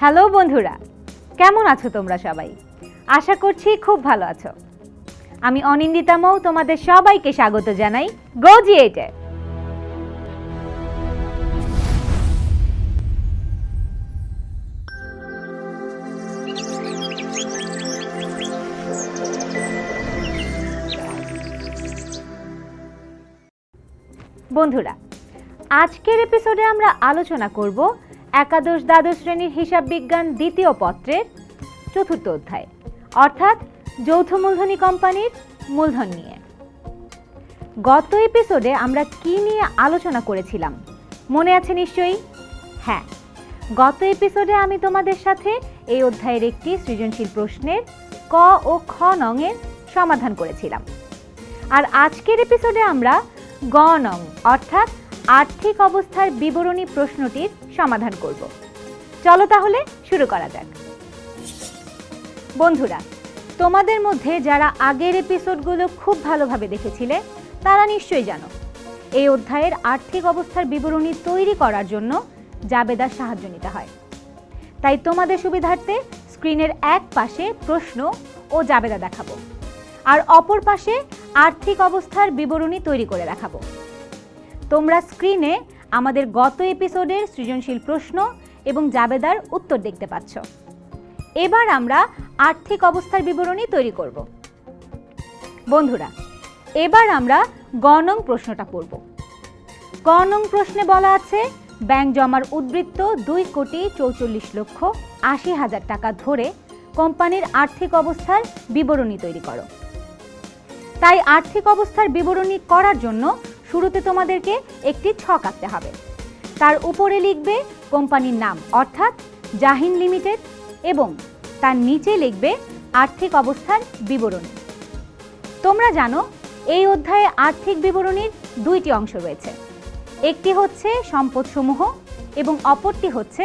Hello বন্ধুরা, কেমন আছো তোমরা সবাই? আশা করছি খুব ভালো আছো। আমি অনিন্দিতা মৌ, তোমাদের সবাইকে স্বাগত জানাই গোজিয়েটে বন্ধুরা, আজকের এপিসোডে আমরা আলোচনা করব একাদশ দ্বাদশ শ্রেণির হিসাব বিজ্ঞান দ্বিতীয় পত্রের চতুর্থ অধ্যায়। অর্থাৎ যৌথ মূলধনী কোম্পানির মূলধন নিয়ে। গত এপিসোডে আমরা কি নিয়ে আলোচনা করেছিলাম? মনে আছে নিশ্চয়ই? হ্যাঁ। গত এপিসোডে আমি তোমাদের সাথে এই অধ্যায়ের একটি সৃজনশীল প্রশ্নের ক ও খ নংয়ের সমাধান করেছিলাম। আর আজকের এপিসোডে আমরা গ নং, অর্থাৎ আর্থিক অবস্থার বিবরণী প্রশ্নটির সমাধান করব। চলো তাহলে শুরু করা যাক। বন্ধুরা, তোমাদের মধ্যে যারা আগের এপিসোডগুলো খুব ভালোভাবে দেখেছিলে, তারা নিশ্চয়ই জানো, এই অধ্যায়ের আর্থিক অবস্থার বিবরণী তৈরি করার জন্য জাবেদার সাহায্য নিতে হয়। তাই তোমাদের সুবিধার্থে স্ক্রিনের এক পাশে প্রশ্ন ও জাবেদা দেখাবো, আর অপর পাশে আর্থিক অবস্থার বিবরণী তৈরি করে দেখাবো। তোমরা স্ক্রিনে আমাদের গত এপিসোডের সৃজনশীল প্রশ্ন এবং জাবেদার উত্তর দেখতে পাচ্ছ। এবার আমরা আর্থিক অবস্থার বিবরণী তৈরি করব। বন্ধুরা, এবার আমরা গণং প্রশ্নটা পড়ব। গণং প্রশ্নে বলা আছে, ব্যাংক জমার উদ্বৃত্ত দুই কোটি চৌচল্লিশ লক্ষ আশি হাজার টাকা ধরে কোম্পানির আর্থিক অবস্থার বিবরণী তৈরি করো। তাই আর্থিক অবস্থার বিবরণী করার জন্য শুরুতে তোমাদেরকে একটি ছক আঁকতে হবে। তার উপরে লিখবে কোম্পানির নাম, অর্থাৎ জাহিন লিমিটেড, এবং তার নিচে লিখবে আর্থিক অবস্থার বিবরণী। তোমরা জানো, এই অধ্যায়ে আর্থিক বিবরণীর দুইটি অংশ রয়েছে। একটি হচ্ছে সম্পদসমূহ, এবং অপরটি হচ্ছে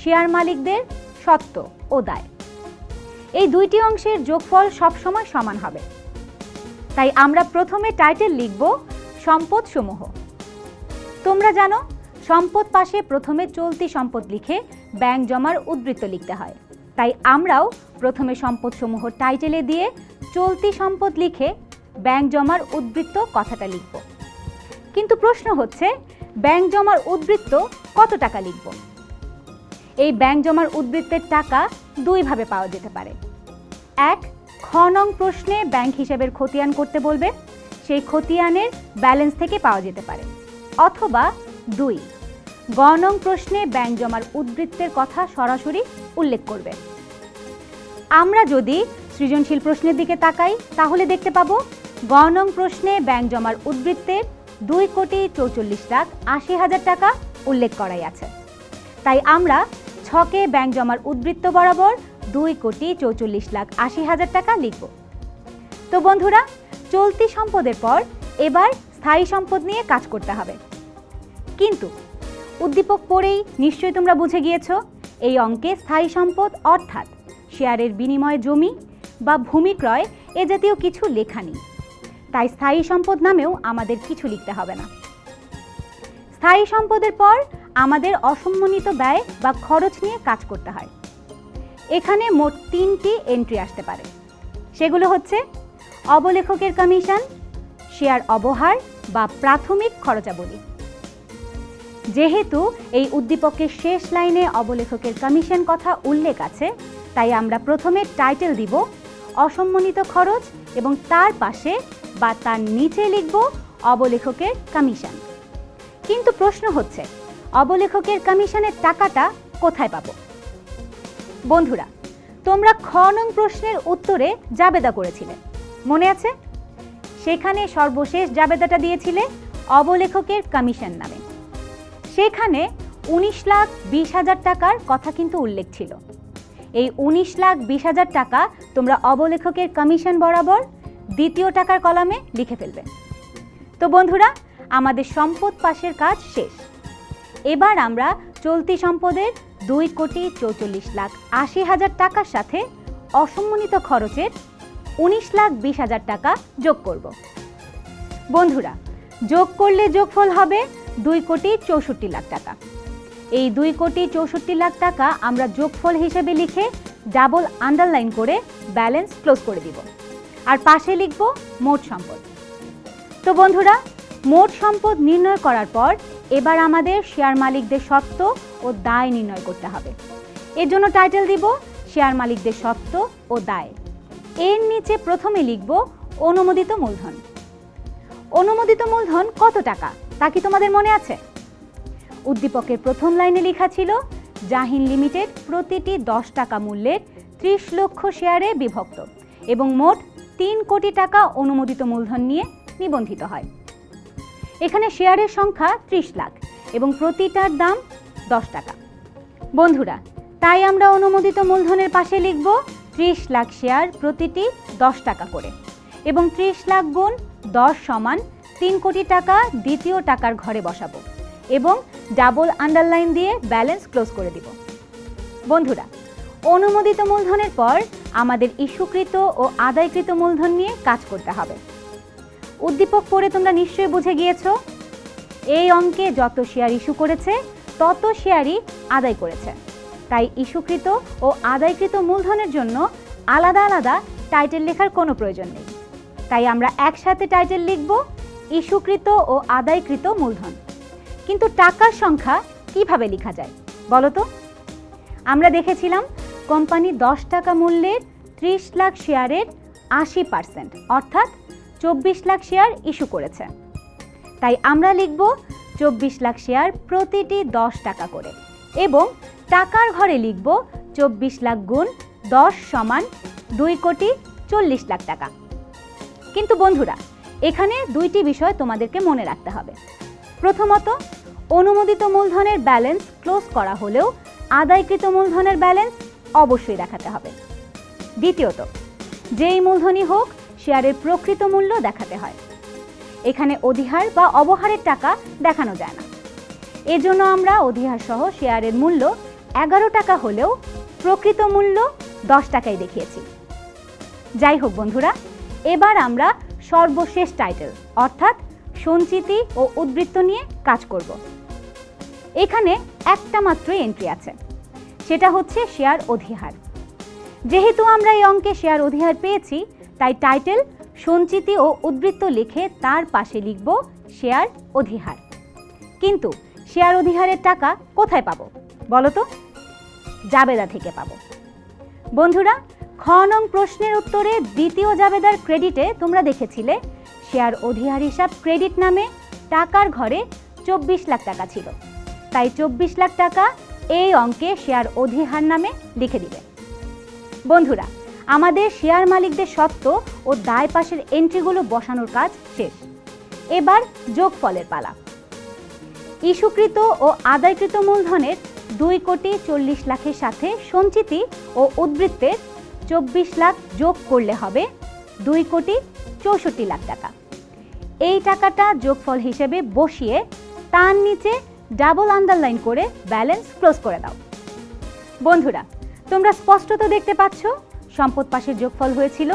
শেয়ার মালিকদের সত্ত্ব ও দায়। এই দুইটি অংশের যোগফল সবসময় সমান হবে। তাই আমরা প্রথমে টাইটেল লিখব সম্পদ সমূহ তোমরা জানো, সম্পদ পাশে প্রথমে চলতি সম্পদ লিখে ব্যাংক জমার উদ্বৃত্ত লিখতে হয়। তাই আমরাও প্রথমে সম্পদ সমূহ টাইটেলে দিয়ে চলতি সম্পদ লিখে ব্যাংক জমার উদ্বৃত্ত কথাটা লিখব। কিন্তু প্রশ্ন হচ্ছে, ব্যাংক জমার উদ্বৃত্ত কত টাকা লিখব? এই ব্যাংক জমার উদ্বৃত্তের টাকা দুইভাবে পাওয়া যেতে পারে। এক খ নং প্রশ্নে ব্যাংক হিসাবের খতিয়ান করতে বলবে। সেই খতিয়ানের ব্যালেন্স থেকে পাওয়া যেতে পারে। অথবা দুই গ নং প্রশ্নে ব্যাংক জমার উদ্বৃত্তের কথা সরাসরি উল্লেখ করবে। আমরা যদি সৃজনশীল প্রশ্নের দিকে তাকাই, তাহলে দেখতে পাবো গ নং প্রশ্নে ব্যাংক জমার উদ্বৃত্তের দুই কোটি চৌচল্লিশ লাখ আশি হাজার টাকা উল্লেখ করাই আছে। তাই আমরা ছকে ব্যাংক জমার উদ্বৃত্ত বরাবর দুই কোটি চৌচল্লিশ লাখ আশি হাজার টাকা লিখব। তো বন্ধুরা চলতি সম্পদের পর এবার স্থায়ী সম্পদ নিয়ে কাজ করতে হবে। কিন্তু উদ্দীপক পড়েই নিশ্চয়ই তোমরা বুঝে গিয়েছ, এই অঙ্কে স্থায়ী সম্পদ অর্থাৎ শেয়ারের বিনিময়ে জমি বা ভূমি ক্রয় এ জাতীয় কিছু লেখা নেই। তাই স্থায়ী সম্পদ নামেও আমাদের কিছু লিখতে হবে না। স্থায়ী সম্পদের পর আমাদের অসম্মানিত ব্যয় বা খরচ নিয়ে কাজ করতে হয়। এখানে মোট তিনটি এন্ট্রি আসতে পারে। সেগুলো হচ্ছে অবলেখকের কমিশন শেয়ার অবহার বা প্রাথমিক খরচাবলী। যেহেতু এই উদ্দীপকের শেষ লাইনে অবলেখকের কমিশন কথা উল্লেখ আছে, তাই আমরা প্রথমে টাইটেল দিব, অসম্মানিত খরচ এবং তার পাশে বা তার নিচে লিখব অবলেখকের কমিশন কিন্তু প্রশ্ন হচ্ছে, অবলেখকের কমিশনের টাকাটা কোথায় পাবো? বন্ধুরা, তোমরা খ নং প্রশ্নের উত্তরে জাবেদা করেছিলে। মনে আছে? সেখানে সর্বশেষ জাবেদাটা দিয়েছিলে অবলেখকের কমিশন নামে। সেখানে উনিশ লাখ বিশ হাজার টাকার কথা কিন্তু উল্লেখ ছিল। এই উনিশ লাখ বিশ হাজার টাকা তোমরা অবলেখকের কমিশন বরাবর দ্বিতীয় টাকার কলামে লিখে ফেলবে। তো বন্ধুরা, আমাদের সম্পদ পাশের কাজ শেষ। এবার আমরা চলতি সম্পদের দুই কোটি চৌচল্লিশ লাখ আশি হাজার টাকার সাথে অসম্মানিত খরচের উনিশ লাখ বিশ হাজার টাকা যোগ করব। বন্ধুরা, যোগ করলে যোগফল হবে দুই কোটি চৌষট্টি লাখ টাকা। এই দুই কোটি চৌষট্টি লাখ টাকা আমরা যোগফল হিসেবে লিখে ডাবল আন্ডারলাইন করে ব্যালেন্স ক্লোজ করে দিব। আর পাশে লিখব মোট সম্পদ। তো বন্ধুরা, মোট সম্পদ নির্ণয় করার পর এবার আমাদের শেয়ার মালিকদের সত্ত্ব ও দায় নির্ণয় করতে হবে। এর জন্য টাইটেল দিব শেয়ার মালিকদের সত্ত্ব ও দায়। এর নিচে প্রথমে লিখব অনুমোদিত মূলধন। অনুমোদিত মূলধন কত টাকা, তা কি তোমাদের মনে আছে? উদ্দীপকের প্রথম লাইনে লেখা ছিল, জাহিন লিমিটেড প্রতিটি দশ টাকা মূল্যের ত্রিশ লক্ষ শেয়ারে বিভক্ত এবং মোট তিন কোটি টাকা অনুমোদিত মূলধন নিয়ে নিবন্ধিত হয়। এখানে শেয়ারের সংখ্যা ত্রিশ লাখ এবং প্রতিটার দাম দশ টাকা। বন্ধুরা, তাই আমরা অনুমোদিত মূলধনের পাশে লিখব ত্রিশ লাখ শেয়ার প্রতিটি দশ টাকা করে এবং ত্রিশ লাখ গুণ দশ সমান তিন কোটি টাকা দ্বিতীয় টাকার ঘরে বসাবো এবং ডাবল আন্ডারলাইন দিয়ে ব্যালেন্স ক্লোজ করে দিব। বন্ধুরা, অনুমোদিত মূলধনের পর আমাদের ইস্যুকৃত ও আদায়কৃত মূলধন নিয়ে কাজ করতে হবে। উদ্দীপক পড়ে তোমরা নিশ্চয়ই বুঝে গিয়েছো, এই অঙ্কে যত শেয়ার ইস্যু করেছে, তত শেয়ারই আদায় করেছে। তাই ইস্যুকৃত ও আদায়কৃত মূলধনের জন্য আলাদা আলাদা টাইটেল লেখার কোনো প্রয়োজন নেই। তাই আমরা একসাথে টাইটেল লিখব, ইস্যুকৃত ও আদায়কৃত মূলধন। কিন্তু টাকার সংখ্যা কীভাবে লেখা যায়, বলো তো? আমরা দেখেছিলাম কোম্পানি দশ টাকা মূল্যের ত্রিশ লাখ শেয়ারের আশি পার্সেন্ট, অর্থাৎ চব্বিশ লাখ শেয়ার ইস্যু করেছে। তাই আমরা লিখব চব্বিশ লাখ শেয়ার প্রতিটি দশ টাকা করে এবং টাকার ঘরে লিখব চব্বিশ লাখ গুণ দশ সমান দুই কোটি চল্লিশ লাখ টাকা। কিন্তু বন্ধুরা, এখানে দুইটি বিষয় তোমাদেরকে মনে রাখতে হবে। প্রথমত, অনুমোদিত মূলধনের ব্যালেন্স ক্লোজ করা হলেও আদায়কৃত মূলধনের ব্যালেন্স অবশ্যই দেখাতে হবে। দ্বিতীয়ত, যেই মূলধনই হোক, শেয়ারের প্রকৃত মূল্য দেখাতে হয়। এখানে অধিহার বা অবহারের টাকা দেখানো যায় না। এজন্য আমরা অধিহার সহ শেয়ারের মূল্য এগারো টাকা হলেও প্রকৃত মূল্য দশ টাকাই দেখিয়েছি। যাই হোক বন্ধুরা, এবার আমরা সর্বশেষ টাইটেল অর্থাৎ সঞ্চিতি ও উদ্বৃত্ত নিয়ে কাজ করব। এখানে একটা মাত্র এন্ট্রি আছে, সেটা হচ্ছে শেয়ার অধিহার। যেহেতু আমরা এই অঙ্কে শেয়ার অধিহার পেয়েছি, তাই টাইটেল সঞ্চিতি ও উদ্বৃত্ত লিখে তার পাশে লিখব শেয়ার অধিহার। কিন্তু শেয়ার অধিহারের টাকা কোথায় পাবো? বলো তো জাবেদা থেকে পাবো। বন্ধুরা খ নং প্রশ্নের উত্তরে দ্বিতীয় জাবেদার ক্রেডিটে তোমরা দেখেছিলে, শেয়ার অধিহার হিসাব ক্রেডিট নামে টাকার ঘরে চব্বিশ লাখ টাকা ছিল। তাই চব্বিশ লাখ টাকা এই অঙ্কে শেয়ার অধিহার নামে লিখে দিবে। বন্ধুরা, আমাদের শেয়ার মালিকদের সত্ত্ব ও দায় পাশের এন্ট্রিগুলো বসানোর কাজ শেষ। এবার যোগফলের পালা। ইস্যুকৃত ও আদায়কৃত মূলধনের দুই কোটি চল্লিশ লাখের সাথে সঞ্চিতি ও উদ্বৃত্তের চব্বিশ লাখ যোগ করলে হবে দুই কোটি চৌষট্টি লাখ টাকা। এই টাকাটা যোগফল হিসেবে বসিয়ে তার নিচে ডাবল আন্ডারলাইন করে ব্যালেন্স ক্লোজ করে দাও। বন্ধুরা, তোমরা স্পষ্টত দেখতে পাচ্ছ, সম্পদ পাশের যোগফল হয়েছিল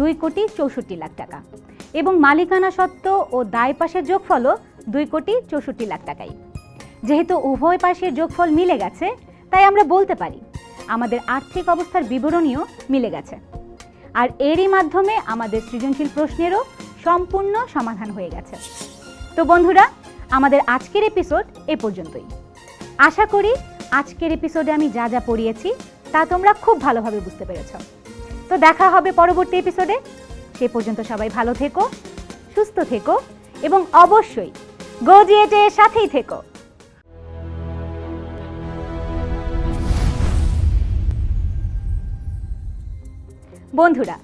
দুই কোটি চৌষট্টি লাখ টাকা এবং মালিকানা সত্ত্ব ও দায় পাশের যোগফলও দুই কোটি চৌষট্টি লাখ টাকাই। যেহেতু উভয় পাশের যোগফল মিলে গেছে, তাই আমরা বলতে পারি আমাদের আর্থিক অবস্থার বিবরণীও মিলে গেছে। আর এরই মাধ্যমে আমাদের সৃজনশীল প্রশ্নেরও সম্পূর্ণ সমাধান হয়ে গেছে। তো বন্ধুরা, আমাদের আজকের এপিসোড এ পর্যন্তই। আশা করি আজকের এপিসোডে আমি যা যা পড়িয়েছি, তা তোমরা খুব ভালোভাবে বুঝতে পেরেছ। তো দেখা হবে পরবর্তী এপিসোডে। সে পর্যন্ত সবাই ভালো থেকো, সুস্থ থেকো, এবং অবশ্যই গজিয়েটের সাথেই থেকো। বন্ধুরা,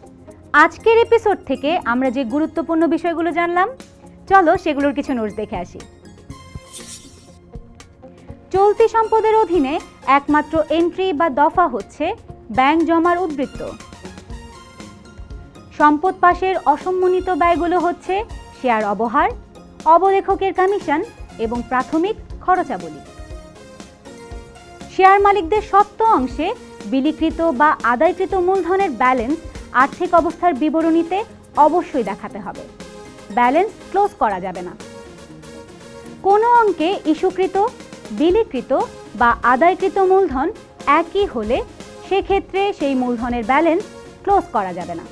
আজকের এপিসোড থেকে আমরা যে গুরুত্বপূর্ণ বিষয়গুলো জানলাম, চলো সেগুলোর কিছু নোটস দেখে আসি। চলতি সম্পদের অধীনে একমাত্র এন্ট্রি বা দফা হচ্ছে ব্যাংক জমার উদ্বৃত্ত। সম্পদ পাশের অসম্মানিত ব্যয়গুলো হচ্ছে শেয়ার অবহার, অবলেখকের কমিশন এবং প্রাথমিক খরচাবলী। শেয়ার মালিকদের সত্ত্ব অংশে বিলিকৃত বা আদায়কৃত মূলধনের ব্যালেন্স আর্থিক অবস্থার বিবরণীতে অবশ্যই দেখাতে হবে। ব্যালেন্স ক্লোজ করা যাবে না। কোনো অঙ্কে ইস্যুকৃত, বিলিকৃত বা আদায়কৃত মূলধন একই হলে সেক্ষেত্রে সেই মূলধনের ব্যালেন্স ক্লোজ করা যাবে না।